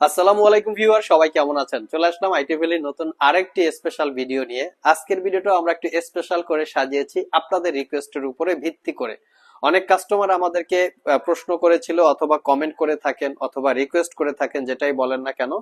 আসসালামু আলাইকুম ভিউয়ার, সবাই কেমন আছেন? চলে আসলাম আইটি ভ্যালির নতুন আরেকটি স্পেশাল ভিডিও নিয়ে। আজকের ভিডিওটা আমরা একটু স্পেশাল করে সাজিয়েছি আপনাদের রিকোয়েস্টের উপরে ভিত্তি করে। অনেক কাস্টমার আমাদেরকে প্রশ্ন করেছিল অথবা কমেন্ট করে থাকেন অথবা রিকোয়েস্ট করে থাকেন, যেটাই বলেন না কেন,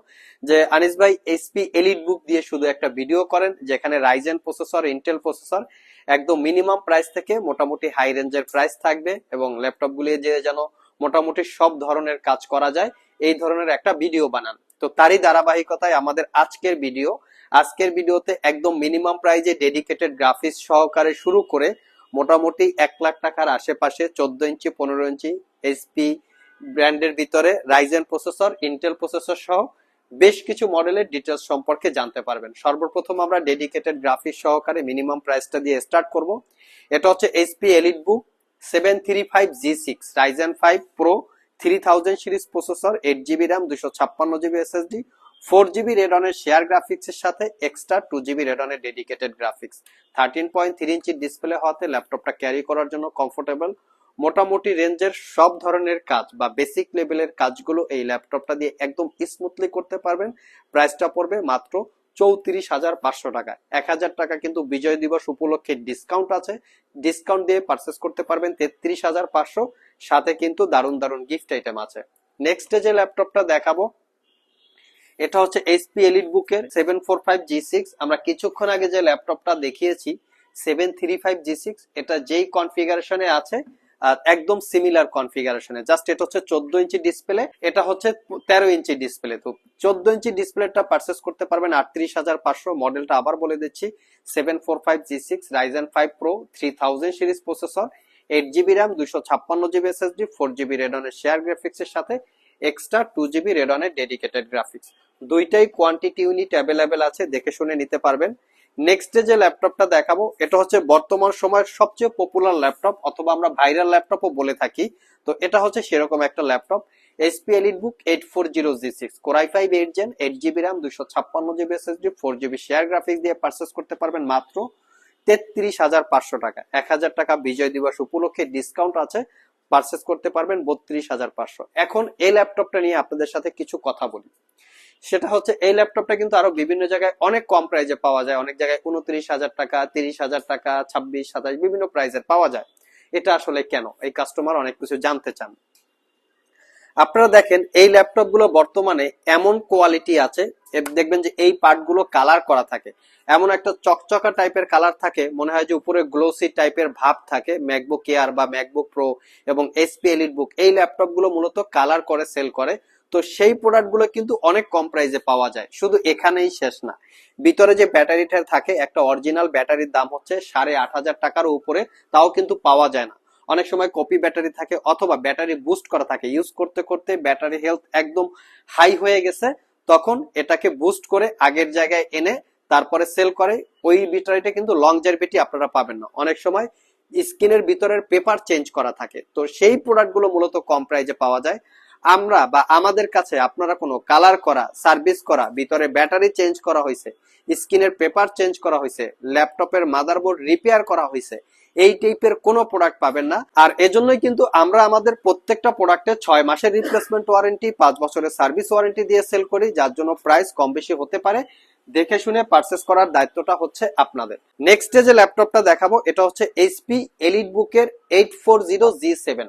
যে আনিস ভাই এইচপি এলিট বুক দিয়ে শুধু একটা ভিডিও করেন, যেখানে রাইজেন প্রসেসর ইন্টেল প্রসেসর একদম মিনিমাম প্রাইস থেকে মোটামুটি হাই রেঞ্জের প্রাইস থাকবে এবং ল্যাপটপগুলি যে যেন মোটামুটি সব ধরনের কাজ করা যায়। এই ধরনের একটা ভিডিও বানান। তো তারই ধারাবাহিকতায় আমাদের আজকের ভিডিও। আজকের ভিডিওতে একদম মিনিমাম প্রাইজে ডেডিকেটেড গ্রাফিক্স সহকারে শুরু করে মোটামুটি এক লাখ টাকার আশেপাশে চোদ্দ ইঞ্চি, পনেরো ইঞ্চি এইচপি ব্র্যান্ডের ভিতরে রাইজেন প্রসেসর ইন্টেল প্রসেসর সহ বেশ কিছু মডেলের ডিটেলস সম্পর্কে জানতে পারবেন। সর্বপ্রথম আমরা ডেডিকেটেড গ্রাফিক্স সহকারে মিনিমাম প্রাইসটা দিয়ে স্টার্ট করব। এটা হচ্ছে HP Elite Book seven three five G six Ryzen five Pro three thousand series processor eight GB RAM দুশো ছাপ্পান্ন জিবি এসএসডি ফোর জিবি রেডনের শেয়ার গ্রাফিক্স এর সাথে extra two GB রেডনের dedicated graphics thirteen point three inch display হওয়াতে ল্যাপটপটা carry করার জন্য comfortable মোটামুটি রেঞ্জের সব ধরনের কাজ বা বেসিক লেভেলের কাজগুলো এই ল্যাপটপটা দিয়ে একদম স্মুথলি করতে পারবেন। প্রাইসটা পড়বে মাত্র চৌত্রিশ হাজার পাঁচশো টাকা। এক হাজার টাকা কিন্তু বিজয় দিবস উপলক্ষে ডিসকাউন্ট আছে। ডিসকাউন্ট দিয়ে পারচেস করতে পারবেন তেত্রিশ হাজার পাঁচশো। সাথে কিন্তু দারুণ দারুণ গিফট আইটেম আছে। নেক্সট যে ল্যাপটপটা দেখাবো, এটা হচ্ছে এইচপি এলিট বুকের seven four five G six আমরা কিছুক্ষণ আগে যে ল্যাপটপটা দেখিয়েছি seven three five G six এটা যেই কনফিগারেশনে আছে একদম সিমিলার কনফিগারেশনে জাস্ট এটা হচ্ছে চোদ্দ ইঞ্চি ডিসপ্লে এটা হচ্ছে তেরো ইঞ্চি ডিসপ্লে তো চোদ্দ ইঞ্চি ডিসপ্লেটা পারচেস করতে পারবেন আটত্রিশ হাজার পাঁচশো। মডেলটা আবার বলে দিচ্ছি seven four five G six Ryzen five Pro three thousand series processor eight GB RAM দুশো ছাপ্পান্ন জিবি এসএসডি ফোর জিবি রেডনের শেয়ার গ্রাফিক্স এর সাথে এক্সট্রা টু জিবি রেডনের ডেডিকেটেড গ্রাফিক্স দুইটাই কোয়ান্টিটি ইউনিট অ্যাভেলেবেল আছে, দেখে শুনে নিতে পারবেন। নেক্সট যে ল্যাপটপটা দেখাবো, এটা হচ্ছে বর্তমান সময়ের সবচেয়ে পপুলার ল্যাপটপ অথবা আমরা ভাইরাল ল্যাপটপও বলে থাকি। তো এটা হচ্ছে সেরকম একটা laptop HP Elite Book eight four zero G six Core i five eight gen eight GB RAM দুশো ছাপ্পান্ন GB SSD four GB share graphics দিয়ে পারচেস করতে পারবেন মাত্র তেত্রিশ হাজার পাঁচশো টাকা। এক হাজার টাকা বিজয় দিবস উপলক্ষে ডিসকাউন্ট আছে পারচেস করতে পারবেন বত্রিশ হাজার পাঁচশো। এখন এই ল্যাপটপটা নিয়ে আপনাদের সাথে কিছু কথা বলি। সেটা হচ্ছে এই ল্যাপটপটা কিন্তু আরও বিভিন্ন জায়গায় অনেক কম প্রাইজে পাওয়া যায়। অনেক জায়গায় উনত্রিশ হাজার টাকা, তিরিশ হাজার টাকা, ছাব্বিশ, সাতাশ বিভিন্ন প্রাইজের পাওয়া যায়। এটা আসলে কেন? এই কাস্টমার অনেক কিছু জানতে চান। আপনারা দেখেন, এই ল্যাপটপগুলো বর্তমানে এমন কোয়ালিটি আছে দেখবেন যে এই পার্টগুলো কালার করা থাকে। এমন একটা চকচকা টাইপের কালার থাকে, মনে হয় যে উপরে গ্লোসি টাইপের ভাব থাকে ম্যাকবুক এয়ার বা ম্যাকবুক প্রো এবং এসপি এলিট বুক এই ল্যাপটপগুলো মূলত কালার করে সেল করে। তো সেই প্রোডাক্টগুলো কিন্তু অনেক কম প্রাইসে পাওয়া যায়। শুধু এখানেই শেষ না। ভিতরে যে ব্যাটারিটা থাকে, একটা অরিজিনাল ব্যাটারির দাম হচ্ছে সাড়ে আট হাজার টাকার উপরে, তাও কিন্তু পাওয়া যায় না। অনেক সময় কপি ব্যাটারি থাকে অথবা ব্যাটারি বুস্ট করা থাকে। ইউজ করতে করতে ব্যাটারি হেলথ একদম হাই হয়ে গেছে। তখন এটাকে বুস্ট করে আগের জায়গায় এনে তারপরে সেল করে। ওই ব্যাটারিটা কিন্তু লং জার্ভিটি আপনারা পাবেন না। অনেক সময় স্ক্রিনের ভিতরের পেপার চেঞ্জ করা থাকে। তো সেই প্রোডাক্টগুলো মূলত কম প্রাইজে পাওয়া যায়। আমরা বা আমাদের কাছে আপনারা কোনো কালার করা সার্ভিস করা, ভিতরে ব্যাটারি চেঞ্জ করা হয়েছে, স্ক্রিনের পেপার চেঞ্জ করা হয়েছে ল্যাপটপের মাদারবোর্ড রিপেয়ার করা হয়েছে, এই টাইপের কোনো প্রোডাক্ট পাবেন না। আর এজন্যই কিন্তু আমরা আমাদের প্রত্যেকটা প্রোডাক্টে ছয় মাসের রিপ্লেসমেন্ট ওয়ারেন্টি পাঁচ বছরের সার্ভিস ওয়ারেন্টি দিয়ে সেল করি, যার জন্য প্রাইস কম বেশি হতে পারে। দেখে শুনে পারচেস করার দায়িত্বটা হচ্ছে আপনাদের। নেক্সট যে ল্যাপটপটা দেখাবো, এটা হচ্ছে এইচপি এলিট বুকের eight four zero G seven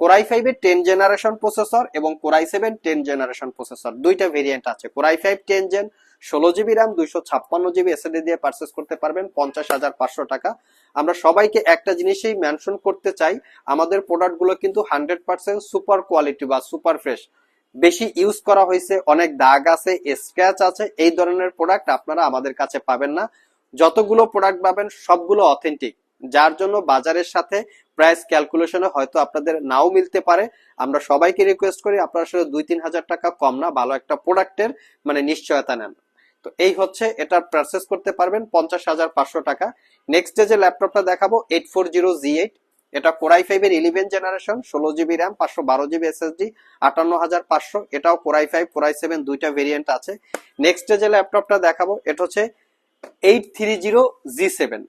Core i five এর টেন জেনারেশন প্রসেসর এবং Core i seven ten generation processor দুইটা ভেরিয়েন্ট আছে। Core i five ten gen ষোলো জিবি র্যাম দুইশো ছাপ্পান্ন জিবি এসএডি দিয়ে পারচেস করতে পারবেন, পঞ্চাশ হাজার পাঁচশো টাকা। আমরা সবাইকে একটা জিনিসেই মেনশন করতে চাই, আমাদের প্রোডাক্টগুলো কিন্তু হান্ড্রেড পার্সেন্ট সুপার কোয়ালিটি বা সুপার ফ্রেশ বেশি ইউজ করা হয়েছে, অনেক দাগ আছে স্ক্র্যাচ আছে, এই ধরনের প্রোডাক্ট আপনারা আমাদের কাছে পাবেন না। যতগুলো প্রোডাক্ট পাবেন, সবগুলো অথেন্টিক যার জন্য বাজারের সাথে প্রাইস ক্যালকুলেশনে হয়তো আপনাদের নাও মিলতে পারে। আমরা সবাইকে রিকোয়েস্ট করি, আপনারা আসলে দুই তিন হাজার টাকা কম না, ভালো একটা প্রোডাক্টের মানে নিশ্চয়তা নেন। তো এই হচ্ছে, এটা প্রসেস করতে পারবেন পঞ্চাশ হাজার পাঁচশো টাকা। নেক্সট ডে যে ল্যাপটপটা দেখাবো eight four zero G eight এটা কোরাই ফাইভ এর ইলেভেন জেনারেশন ষোলো জিবি র্যাম পাঁচশো বারো জিবি এসএসডি আটান্ন হাজার পাঁচশো। এটাও Core i five Core i seven দুইটা ভেরিয়েন্ট আছে। নেক্সট ডে যে ল্যাপটপটা দেখাবো, এটা হচ্ছে eight three zero G seven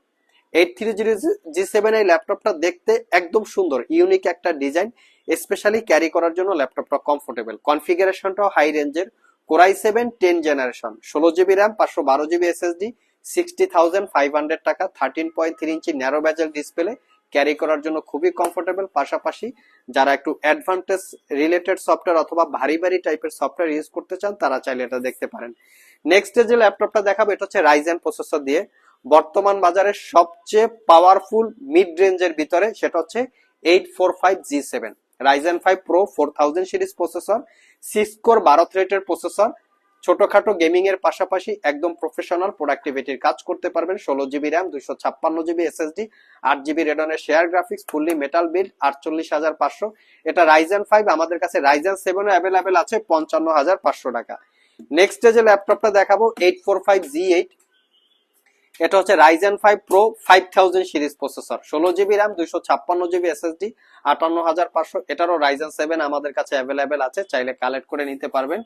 eight three zero G seven এই ল্যাপটপটা দেখতে একদম সুন্দর ইউনিক একটা ডিজাইন স্পেশালি ক্যারি করার জন্য ল্যাপটপটা কমফোর্টেবল কনফিগারেশনটাও হাই রেঞ্জের Core i seven ten generation ষোলো জিবি র্যাম পাঁচশো বারো GB SSD sixty thousand five hundred টাকা thirteen point three inch narrow bezel display carry করার জন্য খুবই কমফোর্টেবল পাশাপাশি যারা একটু অ্যাডভান্টেজ রিলেটেড সফটওয়্যার অথবা ভারী ভারী টাইপের সফটওয়্যার ইউজ করতে চান, তারা চাইলে এটা দেখতে পারেন। নেক্সট যে ল্যাপটপটা দেখাবো, এটা হচ্ছে রাইজেন প্রসেসর দিয়ে বর্তমান বাজারে সবচেয়ে পাওয়ারফুল মিড রেঞ্জের ভিতরে সেটা হচ্ছে eight four five G seven Ryzen five Pro four thousand series processor six core core বারো থ্রেটের প্রসেসর ছোটখাটো গেমিং এর পাশাপাশি একদম প্রফেশনাল প্রোডাক্টিভিটির কাজ করতে পারবেন, ষোলো জিবি র্যাম দুইশো ছাপ্পান্ন জিবি এসএসডি আট GB রেডনের share graphics fully metal build আটচল্লিশ হাজার পাঁচশো। এটা রাইজেন ফাইভ আমাদের কাছে রাইজেন সেভেনও অ্যাভেলেবেল আছে, পঞ্চান্ন হাজার পাঁচশো টাকা। নেক্সট যে ল্যাপটপটা দেখাবো eight four five G eight এটা হচ্ছে Ryzen five Pro five thousand series processor ষোলো জিবি র্যাম দুইশো ছাপ্পান্ন জিবি এসএসডি আটান্ন হাজার পাঁচশো, এটারও রাইজেন সেভেন আমাদের কাছে অ্যাভেলেবেল আছে, চাইলে কালেক্ট করে নিতে পারবেন।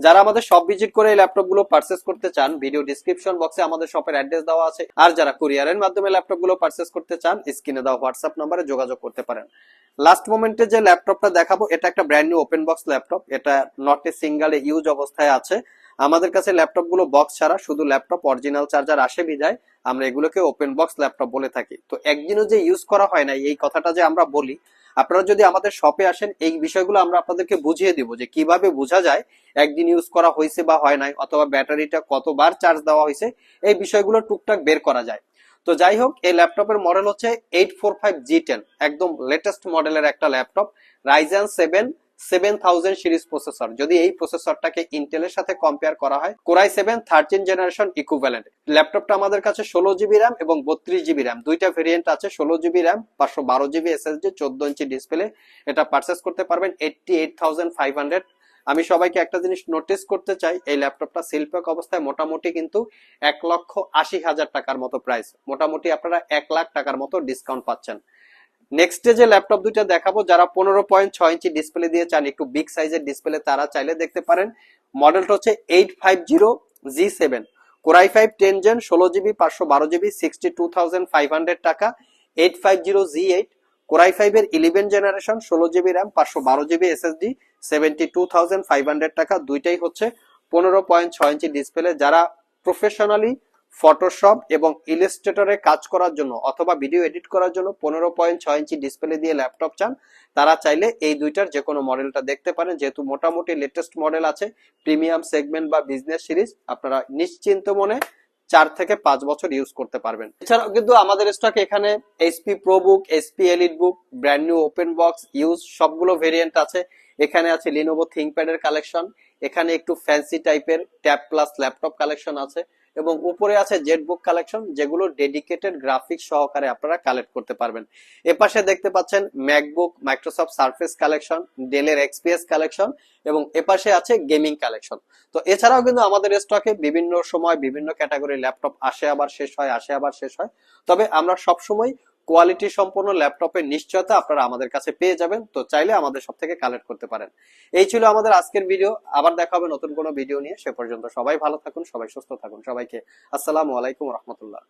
যারা আমাদের সব ভিজিট করে এই ল্যাপটপগুলো পারচেস করতে চান ভিডিও ডিসক্রিপশন বক্সে আমাদের শপের অ্যাড্রেস দেওয়া আছে। আর যারা কুরিয়ারের মাধ্যমে ল্যাপটপগুলো পারচেস করতে চান স্ক্রিনে দেওয়া হোয়াটসঅ্যাপ নাম্বারে যোগাযোগ করতে পারেন। লাস্ট মোমেন্টে যে ল্যাপটপটা দেখাবো, এটা একটা brand new open box laptop এটা নট এ সিঙ্গেল ইউজ অবস্থায় আছে। আমাদের কাছে ল্যাপটপগুলো বক্স ছাড়া শুধু ল্যাপটপ অরিজিনাল চার্জার আসে বিদায়। আমরা এগুলোকে ওপেন বক্স ল্যাপটপ বলে থাকি। তো একদিনও যে ইউজ করা হয় না, এই কথাটা যে আমরা বলি, আপনারা যদি আমাদের শপে আসেন, এই বিষয়গুলো আমরা আপনাদেরকে বুঝিয়ে দিব যে কীভাবে বোঝা যায় একদিন ইউজ করা হয়েছে বা হয় নাই, অথবা ব্যাটারিটা কতবার চার্জ দেওয়া হয়েছে, এই বিষয়গুলো টুকটাক বের করা যায়। তো যাই হোক, এই ল্যাপটপের মডেল হচ্ছে eight four five G ten একদম লেটেস্ট মডেলের একটা laptop Ryzen seven seven thousand series processor যদি এই প্রসেসরটাকে ইন্টেলের সাথে কম্পেয়ার করা হয় Core i seven thirteen generation equivalent ল্যাপটপটা আমাদের কাছে ষোলো জিবি র্যাম এবং বত্রিশ জিবি র্যাম দুইটা ভেরিয়েন্ট আছে, ষোলো জিবি র্যাম পাঁচশো বারো জিবি এসএসডি চোদ্দ ইঞ্চি ডিসপ্লে এটা পারচেস করতে পারবেন eighty eight thousand five hundred আমি সবাইকে একটা জিনিস নোটিস করতে চাই, এই ল্যাপটপটা শিল্পক অবস্থায় মোটামুটি কিন্তু এক লক্ষ আশি হাজার টাকার মতো প্রাইস মোটামুটি আপনারা এক লাখ টাকার মতো ডিসকাউন্ট পাচ্ছেন। নেক্সট যে ল্যাপটপ দুইটা দেখাবো, যারা পনেরো পয়েন্ট ছয় ইঞ্চি ডিসপ্লে দিয়ে চান, একটু বিগ সাইজের ডিসপ্লে তারা চাইলে দেখতে পারেন। মডেলটা হচ্ছে eight five zero G seven Core i five ten gen ষোলো জিবি পাঁচশো বারো GB sixty two thousand five hundred টাকা। Eight five zero G eight Core i five এর ইলেভেন জেনারেশন ষোলো জিবি র্যাম পাঁচশো বারো GB SSD seventy two thousand five hundred টাকা। দুইটাই হচ্ছে পনেরো পয়েন্ট ছয় ইঞ্চি ডিসপ্লে যারা প্রফেশনালি ফটোশপ এবং ইলাস্ট্রেটরে কাজ করার জন্য অথবা ভিডিও এডিট করার জন্য পনেরো পয়েন্ট ছয় ইঞ্চি ডিসপ্লে দিয়ে ল্যাপটপ চান। তারা চাইলে এই দুইটার যে কোনো মডেলটা দেখতে পারেন। যেহেতু মোটামুটি লেটেস্ট মডেল আছে প্রিমিয়াম সেগমেন্ট বা বিজনেস সিরিজ আপনারা নিশ্চিন্ত মনে চার থেকে পাঁচ বছর ইউজ করতে পারবেন। এছাড়াও কিন্তু আমাদের স্টক এখানে HP Pro Book HP Elite Book brand new open box use সবগুলো ভেরিয়েন্ট আছে। এখানে আছে লিনোভো থিঙ্কপ্যাড কালেকশন এখানে একটু ফ্যান্সি টাইপের ট্যাব প্লাস ল্যাপটপ কালেকশন আছে। এবং উপরে আছে জেট বুক কালেকশন যেগুলো ডেডিকেটেড গ্রাফিক্স সহকারে আপনারা কালেক্ট করতে পারবেন। এপাশে দেখতে পাচ্ছেন ম্যাকবুক মাইক্রোসফট সার্ফেস কালেকশন ডেলের এক্সপিএস কালেকশন এবং এপাশে আছে গেমিং কালেকশন তো এছাড়াও কিন্তু আমাদের স্টকে বিভিন্ন সময় বিভিন্ন ক্যাটাগরি ল্যাপটপ আসে আবার শেষ হয়, আসে আবার শেষ হয়। তবে আমরা সব সময় কোয়ালিটি সম্পন্ন ল্যাপটপের নিশ্চয়তা আপনারা আমাদের কাছে পেয়ে যাবেন। তো চাইলে আমাদের সব থেকে কালেক্ট করতে পারেন। এই ছিল আমাদের আজকের ভিডিও আবার দেখা হবে নতুন কোনো ভিডিও নিয়ে। সে পর্যন্ত সবাই ভালো থাকুন, সবাই সুস্থ থাকুন। সবাইকে আসসালামু আলাইকুম রহমতুল্লাহ।